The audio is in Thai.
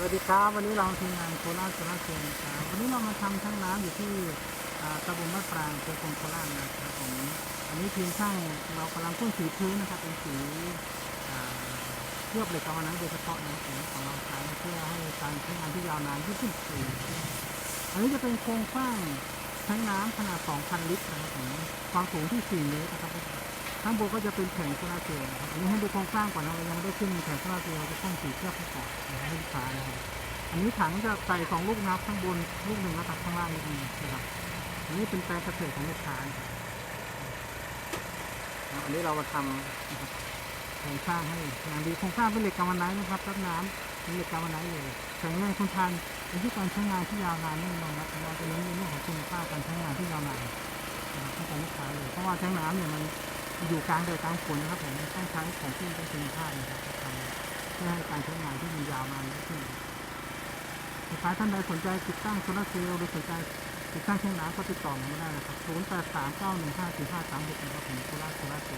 สวัสดีครับวันนี้เราทีมงานโคราชโคราชเซนครับวันนี้เรามาทำทั้งน้ำอยู่ที่ตำบลมะปรางอำเภอคงโคราชนะครับผมอันนี้ทีมช่างเรากำลังพ่นสีพื้นนะครับเป็นสีเคลือบเหล็กกำมะนั้นโดยเฉพาะนะครับของเราใช้เพื่อให้การใช้งานที่ยาวนานที่สุดอันนี้จะเป็นโครงสร้างใช้น้ำขนาด 2,000 ลิตรนะครับผมความสูงที่ 4 เมตรนะครับ ข้างบนก็จะเป็นแผงโซลาร์เซลล์นะครับอันนี้ให้ดูโครงสร้างก่อนนะเรายังไม่ได้ขึ้นแผงโซลาร์เซลล์เราจะพ่นสีเคลือบให้ก่อนนะให้ลูกค้านะครับอันนี้ถังจะใส่สองลูกนะครับข้างบนลูกหนึ่งแล้วตัดข้างล่างนิดนึงนะครับอันนี้เป็นแปลงเกษตรของลูกค้านะครับอันนี้เรามาทำนะครับโครงสร้างให้งานดีโครงสร้างเป็นเหล็กกำมะไนนะครับรับน้ำเป็นเหล็กกำมะไนเลยแข็งแรงทนทานในที่การใช้งานที่ยาวนานแน่นอนะครับเราจะเน้นในเรื่องของคุณภาพการใช้งานที่ยาวนานนะครับให้กับลูกค้าเลยเพราะว่าแท้งน้ำเนี่ยมัน อยู่กลางเดดกลางฝนนะครับผมต้องใช้ของที่เป็นคุณภาพนะครับทำเพื่อให้การใช้งานที่มันยาวนานยิ่งขึ้นลูกค้าท่านใดสนใจติดตั้งโซลาร์เซลล์หรือสนใจติดตั้งเครื่องน้ำก็ติดต่อมาได้นะครับ 0 8 3 9 1 5 4 5 3 6นะครับผมโซลาร์โซลาร์เซลล์